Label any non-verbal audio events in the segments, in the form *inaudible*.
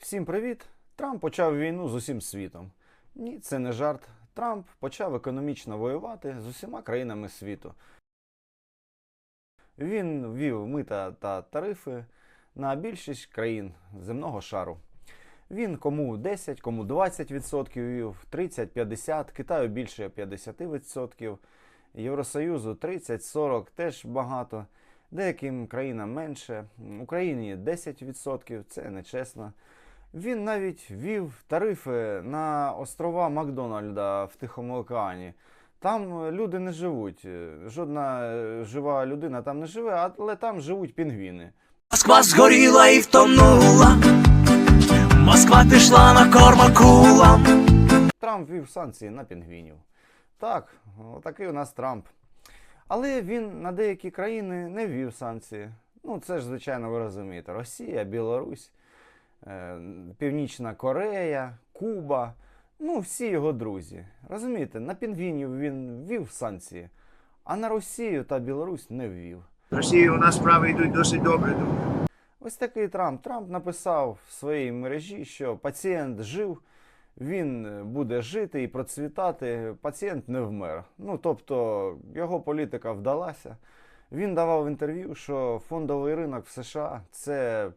Всім привіт! Трамп почав війну з усім світом. Ні, це не жарт. Трамп почав економічно воювати з усіма країнами світу. Він ввів мита та тарифи на більшість країн земного шару. Він кому 10, кому 20% ввів, 30-50, Китаю більше 50%, Євросоюзу 30-40 теж багато, деяким країнам менше, Україні 10%, це нечесно. Він навіть ввів тарифи на острова Макдональда в Тихому океані. Там е, люди не живуть, е, жодна е, жива людина там не живе, але там живуть пінгвіни. Москва згоріла і втонула. Москва пішла на корм акулам. Трамп ввів санкції на пінгвінів. Так, такий у нас Трамп. Але він на деякі країни не ввів санкції. Ну, це ж, звичайно, ви розумієте. Росія, Білорусь, Північна Корея, Куба. Ну, всі його друзі. Розумієте, на пінгвінів він ввів санкції, а на Росію та Білорусь не ввів. Росії у нас справи йдуть досить добре. думаю. Ось такий Трамп. Трамп написав в своїй мережі, що пацієнт жив, він е, буде жити і процвітати, пацієнт не вмер. Ну тобто його політика вдалася. Він давав інтерв'ю, що фондовий ринок в США це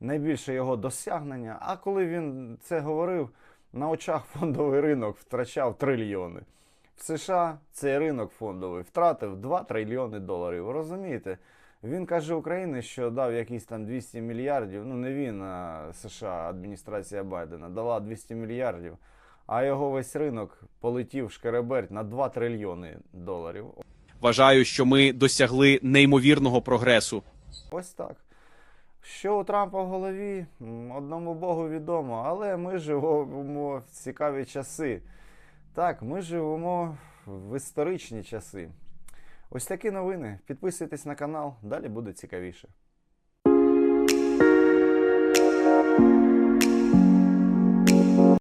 найбільше його досягнення. А коли він це говорив, на очах *laughs* фондовий ринок втрачав трильйони. В США цей ринок фондовий втратив 2 трильйони доларів. Ви розумієте? Він каже Україні, що дав якісь там 200 мільярдів. Ну не він, а США, адміністрація Байдена дала 200 мільярдів, а його весь ринок полетів шкереберть на 2 трильйони доларів. Вважаю, що ми досягли неймовірного прогресу. Ось так. Що у Трампа в голові, одному Богу відомо, але ми живемо в цікаві часи. Так, ми живемо в історичні часи. Ось такі новини. Підписуйтесь на канал, далі буде цікавіше.